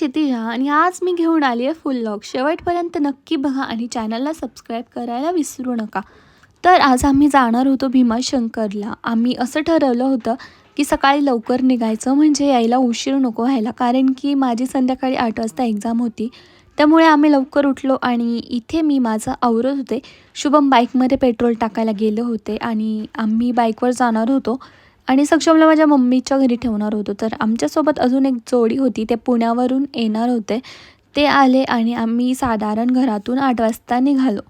क्षितिजा आणि आज मी घेऊन आली आहे फुल लॉग. शेवटपर्यंत नक्की बघा आणि चॅनलला सबस्क्राईब करायला विसरू नका. तर आज आम्ही जाणार होतो भीमाशंकरला. आम्ही असं ठरवलं होतं की सकाळी लवकर निघायचं म्हणजे यायला उशीर नको व्हायला कारण की माझी संध्याकाळी आठ वाजता एक्झाम होती. त्यामुळे आम्ही लवकर उठलो आणि इथे मी माझं आवरत होते. शुभम बाईकमध्ये पेट्रोल टाकायला गेले होते आणि आम्ही बाईकवर जाणार होतो. आणि सक्षमला माझ्या मम्मीच्या घरी ठेवणार होतो. तर आमच्यासोबत अजून एक जोडी होती. ते पुण्यावरून येणार होते. ते आले आणि आम्ही साधारण घरातून आठ वाजता निघालो.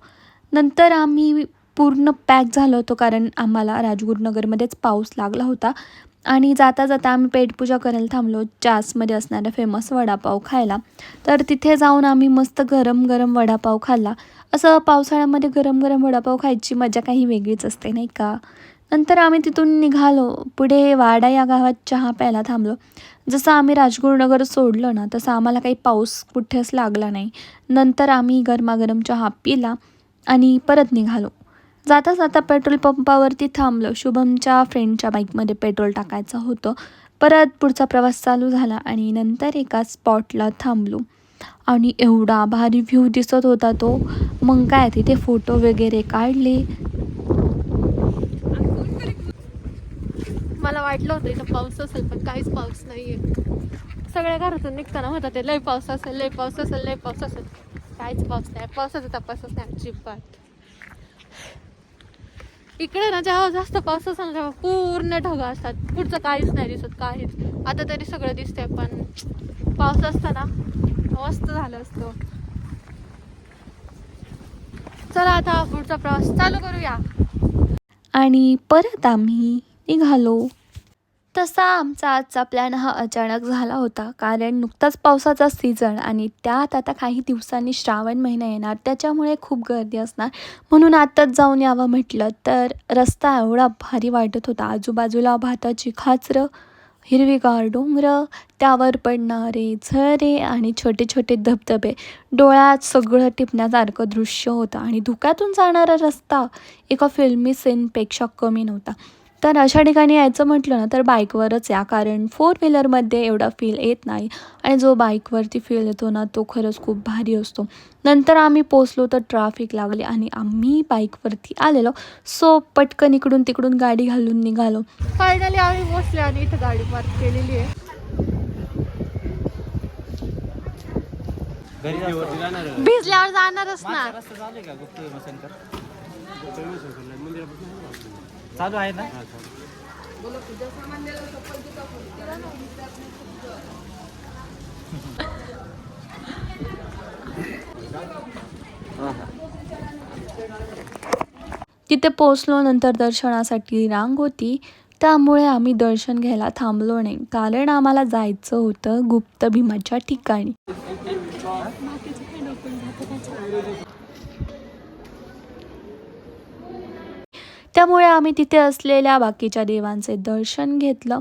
नंतर आम्ही पूर्ण पॅक झालो होतो कारण आम्हाला राजगुरुनगरमध्येच पाऊस लागला होता. आणि जाता जाता आम्ही पेटपूजा करायला थांबलो. चासमध्ये असणारा फेमस वडापाव खायला. तर तिथे जाऊन आम्ही मस्त गरम गरम वडापाव खाल्ला. असं पावसाळ्यामध्ये गरम गरम वडापाव खायची मजा काही वेगळीच असते नाही का? नंतर आम्ही तिथून निघालो. पुढे वाडा या गावात चहा प्यायला थांबलो. जसं आम्ही राजगुरुनगर सोडलं ना तसं आम्हाला काही पाऊस कुठेच लागला नाही. नंतर आम्ही गरमागरम चहा पिला आणि परत निघालो. जाता जाता पेट्रोल पंपावरती थांबलो. शुभमच्या फ्रेंडच्या बाईकमध्ये पेट्रोल टाकायचं होतं. परत पुढचा प्रवास चालू झाला आणि नंतर एका स्पॉटला थांबलो. आणि एवढा भारी व्ह्यू दिसत होता तो. मग काय तिथे फोटो वगैरे काढले. मला वाटलं होतं इथं पाऊस असेल पण काहीच पाऊस नाहीये. सगळ्या घरातून निघताना होता ते लय पाऊस असेल लय पाऊस असेल लय पाऊस असेल. काहीच पाऊस नाही पावसाचा तपासच नाही अजिबात. इकडे ना जेव्हा जास्त पाऊस असेल ना तेव्हा पूर्ण ढगा असतात. पुढचं काहीच नाही दिसत काहीच. आता तरी सगळं दिसतंय पण पाऊस असताना मस्त झालं असतं. चला आता पुढचा प्रवास चालू करूया. आणि परत आम्ही निघालो. तसा आमचा आजचा प्लॅन हा अचानक झाला होता. कारण नुकताच पावसाचा सीझन आणि त्यात आता काही दिवसांनी श्रावण महिना येणार. त्याच्यामुळे खूप गर्दी असणार. म्हणून आत्ताच जाऊन यावं म्हटलं तर रस्ता एवढा भारी वाटत होता. आजूबाजूला भाताची खाचरं हिरवीगार डोंगरं त्यावर पडणारे झरे आणि छोटे छोटे धबधबे. डोळ्यात सगळं टिपण्यासारखं दृश्य होतं आणि धुक्यातून जाणारा रस्ता एका फिल्मी सीनपेक्षा कमी नव्हता. तर अशा ठिकाणी यायचं म्हटलं ना तर बाईकवरच या. कारण फोर व्हीलरमध्ये एवढा फील येत नाही. आणि जो बाईकवरती फील येतो ना तो खरंच खूप भारी असतो. नंतर आम्ही पोचलो तर ट्रॅफिक लागले आणि आम्ही बाईकवरती आलेलो. सो पटकन इकडून तिकडून गाडी घालून निघालो. फायनली आम्ही पोचले आणि इथं गाडी पार्क केलेली आहे. भिजल्यावर जाणारच ना. चालू आहे ना? तिथे पोहोचलो नंतर दर्शनासाठी रांग होती. त्यामुळे आम्ही दर्शन घ्यायला थांबलो नाही. कारण आम्हाला जायचं होतं गुप्त भीमाच्या ठिकाणी. त्यामुळे आम्ही तिथे असलेल्या बाकीच्या देवांचे दर्शन घेतलं.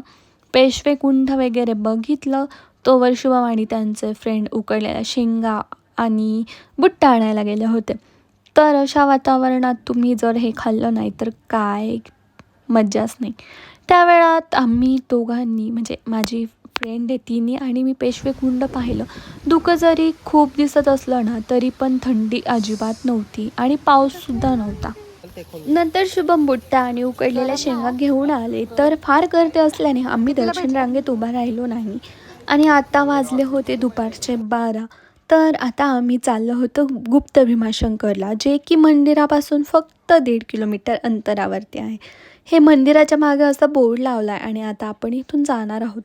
पेशवे कुंड वगैरे बघितलं. तोवर शुभम आणि त्यांचे फ्रेंड उकडलेल्या शेंगा आणि बुट्टा आणायला गेले होते. तर अशा वातावरणात तुम्ही जर हे खाल्लं नाही तर काय? मज्जाच नाही. त्या वेळात आम्ही दोघांनी म्हणजे माझी फ्रेंड आहे तिने आणि मी पेशवे कुंड पाहिलं. धुकं जरी खूप दिसत असलं ना तरी पण थंडी अजिबात नव्हती आणि पाऊससुद्धा नव्हता. नंतर शुभम बुट्टा आणि उकडलेल्या शेंगा घेऊन आले. तर फार गर्दी असल्याने आम्ही दर्शन रांगेत उभा राहिलो नाही. आणि आता वाजले होते दुपारचे बारा. तर आता आम्ही चाललो होतो गुप्त भीमाशंकरला जे की मंदिरापासून फक्त दीड किलोमीटर अंतरावरती आहे. हे मंदिराच्या मागे असा बोर्ड लावला आहे आणि आता आपण इथून जाणार आहोत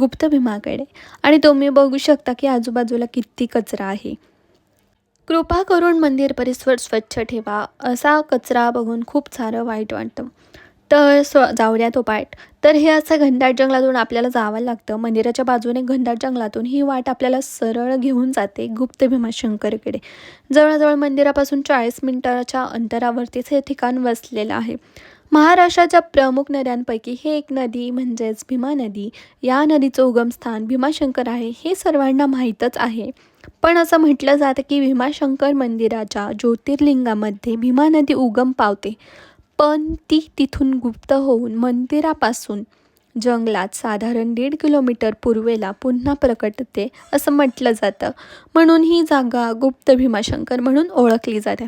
गुप्त भीमाकडे. आणि तुम्ही बघू शकता की आजूबाजूला किती कचरा आहे. कृपा करून मंदिर परिसर स्वच्छ ठेवा असा कचरा बघून खूप सारं वाईट वाटतं. तर स्व जाऊया तो पाठ. तर हे असं घनदाट जंगलातून आपल्याला जावं लागतं. मंदिराच्या बाजूने घनदाट जंगलातून ही वाट आपल्याला सरळ घेऊन जाते गुप्त भीमाशंकरकडे. जवळजवळ मंदिरापासून चाळीस मिनिटाच्या अंतरावरतीच हे ठिकाण वसलेलं आहे. महाराष्ट्राच्या प्रमुख नद्यांपैकी हे एक नदी म्हणजेच भीमा नदी. या नदीचं उगमस्थान भीमाशंकर आहे हे सर्वांना माहीतच आहे. पण असं म्हटलं जातं की भीमाशंकर मंदिराच्या ज्योतिर्लिंगामध्ये भीमा नदी उगम पावते. पण ती तिथून गुप्त होऊन मंदिरापासून जंगलात साधारण दीड किलोमीटर पूर्वेला पुन्हा प्रकटते असं म्हटलं जातं. म्हणून ही जागा गुप्त भीमाशंकर म्हणून ओळखली जाते.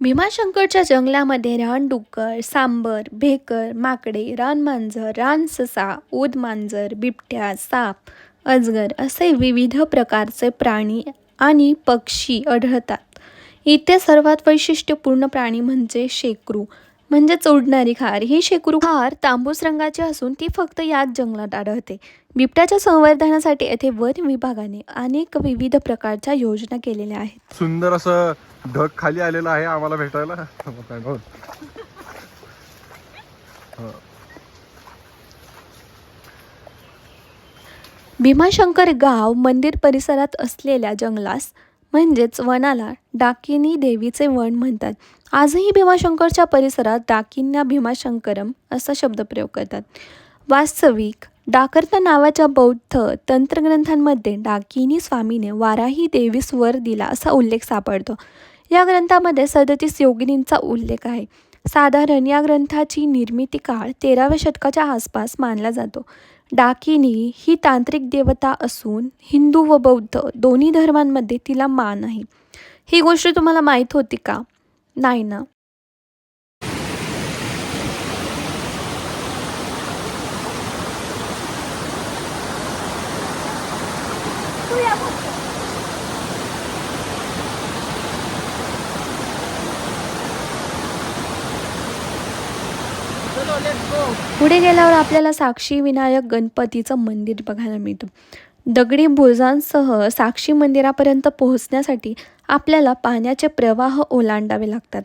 भीमाशंकरच्या जंगलामध्ये रानडुक्कर सांबर भेकर माकडे रानमांजर रानससा उदमांजर बिबट्या साप अजगर असे विविध प्रकारचे प्राणी आणि पक्षी आढळतात. इथे सर्वात वैशिष्ट्यपूर्ण प्राणी म्हणजे शेकरू म्हणजेच उडणारी खार. ही शेकरू खार तांबूस रंगाची असून ती फक्त याच जंगलात आढळते. बिबट्याच्या संवर्धनासाठी येथे वन विभागाने अनेक विविध प्रकारच्या योजना केलेल्या आहेत. सुंदर असं ढग खाली आलेलं आहे आम्हाला भेटायला. हो, भीमाशंकर गाव मंदिर परिसरात असलेल्या जंगलास म्हणजेच वनाला डाकिनी देवीचे वन म्हणतात. आजही भीमाशंकरच्या परिसरात डाकिन्या भीमाशंकरम असा शब्दप्रयोग करतात. वास्तविक डाकर्ता नावाच्या बौद्ध तंत्रग्रंथांमध्ये डाकिनी स्वामीने वाराही देवीस वर दिला असा उल्लेख सापडतो. या ग्रंथामध्ये सदतीस योगिनींचा उल्लेख आहे. साधारण या ग्रंथाची निर्मिती काळ तेराव्या शतकाच्या आसपास मानला जातो. डाकिनी ही तांत्रिक देवता असून हिंदू व बौद्ध दोन्ही धर्मांमध्ये तिला मान आहे. ही गोष्ट तुम्हाला माहीत होती का? नाही ना? पुढे गेल्यावर आपल्याला साक्षी विनायक गणपतीचं मंदिर बघायला मिळतं. दगडी बुरजांसह साक्षी मंदिरापर्यंत पोहोचण्यासाठी आपल्याला पाण्याचे प्रवाह ओलांडावे लागतात.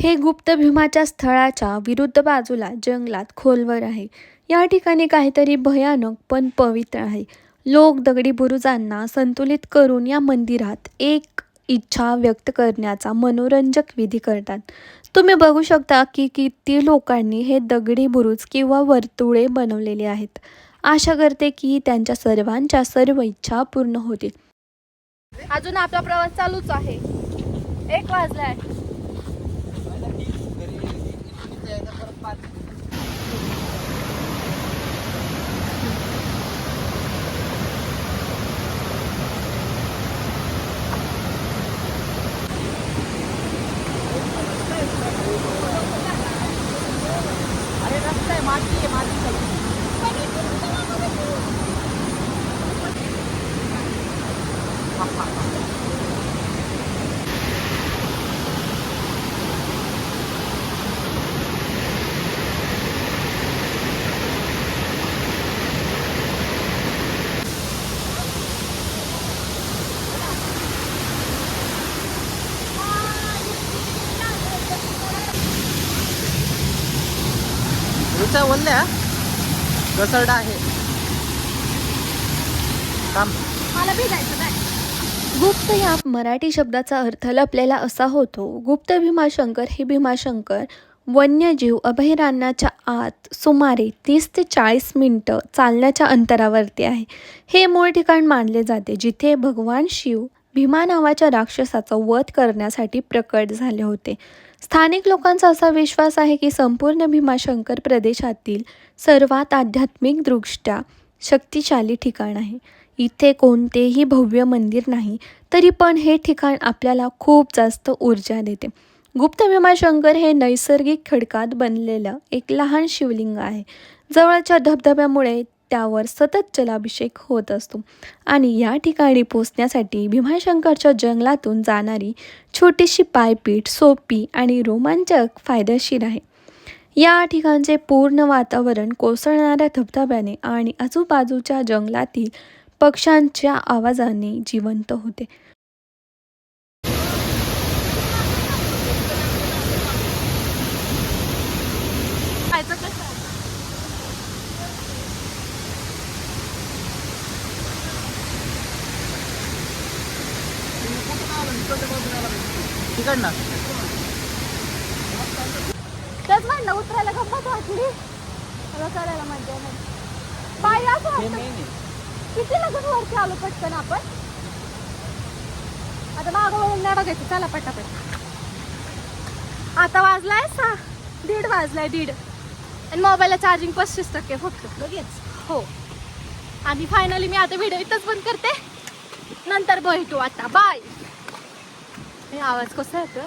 हे गुप्त भीमाच्या स्थळाच्या विरुद्ध बाजूला जंगलात खोलवर आहे. या ठिकाणी काहीतरी भयानक पण पवित्र आहे. लोक दगडी बुरुजांना संतुलित करून या मंदिरात एक इच्छा व्यक्त करण्याचा मनोरंजक विधी करतात. तुम्ही बघू शकता की किती लोकांनी हे दगडी बुरुज किंवा वर्तुळे बनवलेले आहेत. आशा करते की त्यांच्या सर्वांच्या सर्व इच्छा पूर्ण होतील. अजून आपला प्रवास चालूच आहे. एक वाजलाय रुचा बोलल्या. घसरडा आहे. थांब. मला भिजायचं नाही गुप्त या मराठी शब्दाचा अर्थ लपलेला असा होतो गुप्त भीमाशंकर हे भीमाशंकर वन्यजीव अभयारण्याच्या आत सुमारे तीस ते चाळीस मिनटं चालण्याच्या अंतरावरती आहे. हे मूळ ठिकाण मानले जाते जिथे भगवान शिव भीमा नावाच्या राक्षसाचा वध करण्यासाठी प्रकट झाले होते. स्थानिक लोकांचा असा विश्वास आहे की संपूर्ण भीमाशंकर प्रदेशातील सर्वात आध्यात्मिकदृष्ट्या शक्तिशाली ठिकाण आहे. इथे कोणतेही भव्य मंदिर नाही तरी पण हे ठिकाण आपल्याला खूप जास्त ऊर्जा देते. गुप्त भीमाशंकर हे नैसर्गिक खडकात बनलेलं एक लहान शिवलिंग आहे. जवळच्या धबधब्यामुळे त्यावर सतत जलाभिषेक होत असतो. आणि या ठिकाणी पोचण्यासाठी भीमाशंकरच्या जंगलातून जाणारी छोटीशी पायपीठ सोपी आणि रोमांचक फायदेशीर आहे. या ठिकाणचे पूर्ण वातावरण कोसळणाऱ्या धबधब्याने आणि आजूबाजूच्या जंगलातील पक्ष्यांच्या आवाजाने जिवंत होते खायचं कसं तिकडनं. तेच म्हणलं उतरायला गंमत वाटली मला करायला मजा नाही बाई असं वाटतं किती लगून वरती आलो पटकन आपण? आता मागं वळून नाही बघायचं. चला पटापट. आता वाजलाय सहा. दीड वाजलाय दीड. आणि मोबाईलला चार्जिंग पस्तीस टक्के फक्त. लगेच? हो. आणि फायनली मी आता व्हिडिओ इथंच बंद करते. नंतर भेटू आता. बाय हे आवाज कसा येतो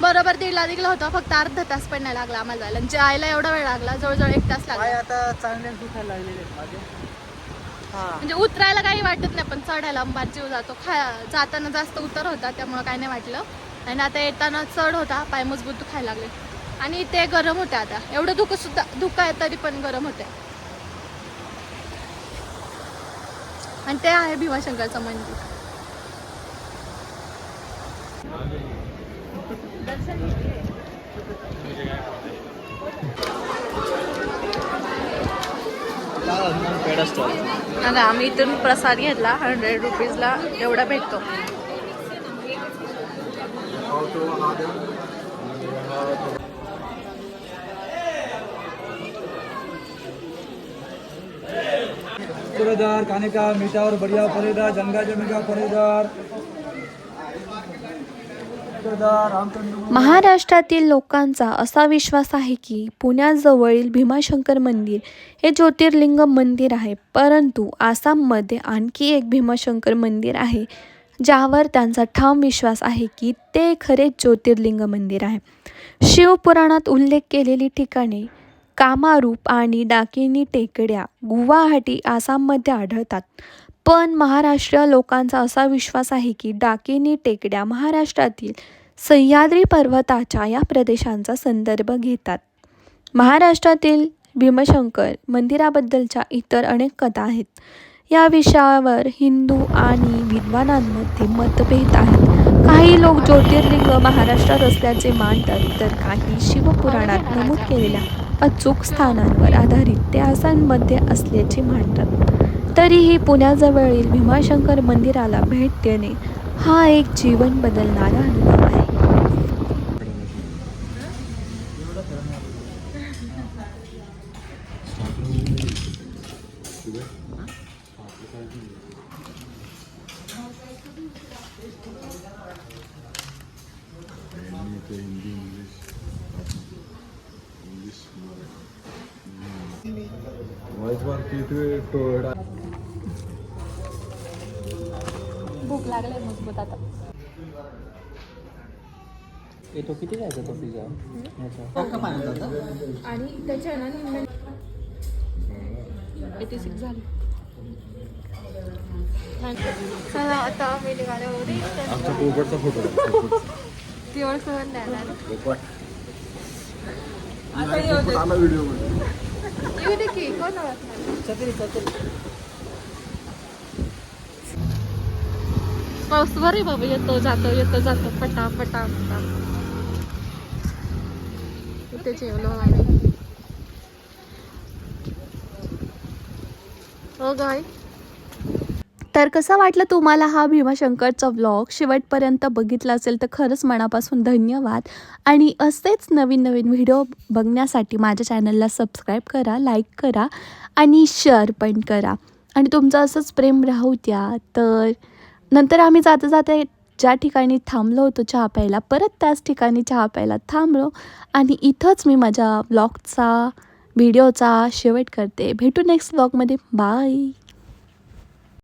बरोबर दीडला निघला होता फक्त अर्धा तास पण नाही लागला आम्हाला जायला. जायला एवढा वेळ लागला जवळजवळ एक तास लागला. आता चांगले दुखायला लागलेले माझे. म्हणजे उतरायला काही वाटत नाही पण चढायला अंबात जीव जातो. खा जाताना जास्त उतर होता त्यामुळं काही नाही वाटलं. आणि आता येताना चढ होता पाय मजबूत दुखायला लागले. आणि ते गरम होते आता. एवढं दुःख सुद्धा दुःख आहे तरी पण गरम होते. आणि ते आहे भीमाशंकरचं मंदिर. आता आम्ही इथून प्रसाद घेतला हंड्रेड रुपीजला एवढा भेटतो. खाने का मीठा और बढ़िया फलेदार गंगा जमी का महाराष्ट्रातील लोकांचा असा विश्वास आहे की पुण्याजवळील भीमाशंकर मंदिर हे ज्योतिर्लिंग मंदिर आहे. परंतु आसाममध्ये आणखी एक भीमाशंकर मंदिर आहे ज्यावर त्यांचा ठाम विश्वास आहे की ते खरे ज्योतिर्लिंग मंदिर आहे. शिवपुराणात उल्लेख केलेली ठिकाणे कामारूप आणि डाकिनी टेकड्या गुवाहाटी आसाममध्ये आढळतात. पण महाराष्ट्र लोकांचा असा विश्वास आहे की डाकिनी टेकड्या महाराष्ट्रातील सह्याद्री पर्वताच्या या प्रदेशांचा संदर्भ घेतात. महाराष्ट्रातील भीमशंकर मंदिराबद्दलच्या इतर अनेक कथा आहेत. या विषयावर हिंदू आणि विद्वानांमध्ये मतभेद आहेत. काही लोक ज्योतिर्लिंग महाराष्ट्रात असल्याचे मानतात तर काही शिवपुराणात नमूद केलेल्या अचूक स्थानांवर आधारित ते असल्याचे मानतात. तरीही पुण्याजवळील भीमाशंकर मंदिराला भेट देणे हा एक जीवन बदलणारा अनुभव आहे. भूक लागले मजबूत आता. येतो किती जायचं तो पिझ्जा आणि त्याच्या ना एटी सिक्स झाली. चला आता आम्ही निघाले. आमचा पोपटचा फोटो. आला व्हिडिओमध्ये. येऊ दे की कोण ओळखणार? पाऊस बरे बाबा येतो जातो येतो जातो पटा पटा पटा इथे जेवलो आम्ही. हो गाय तर कसा वाटलं तुम्हाला हा भीमाशंकरचा व्लॉग शेवटपर्यंत बघितला असेल तर खरंच मनापासून धन्यवाद. आणि असेच नवीन नवीन व्हिडिओ बघण्यासाठी माझ्या चॅनलला सबस्क्राईब करा लाईक करा आणि शेअर पण करा. आणि तुमचं असंच प्रेम राहू द्या. तर नंतर आम्ही जाता जाता ज्या ठिकाणी थांबलो होतो चहा प्यायला परत त्याच ठिकाणी चहा प्यायला थांबलो आणि इथंच मी माझ्या ब्लॉगचा व्हिडिओचा शेवट करते. भेटू नेक्स्ट ब्लॉगमध्ये बाय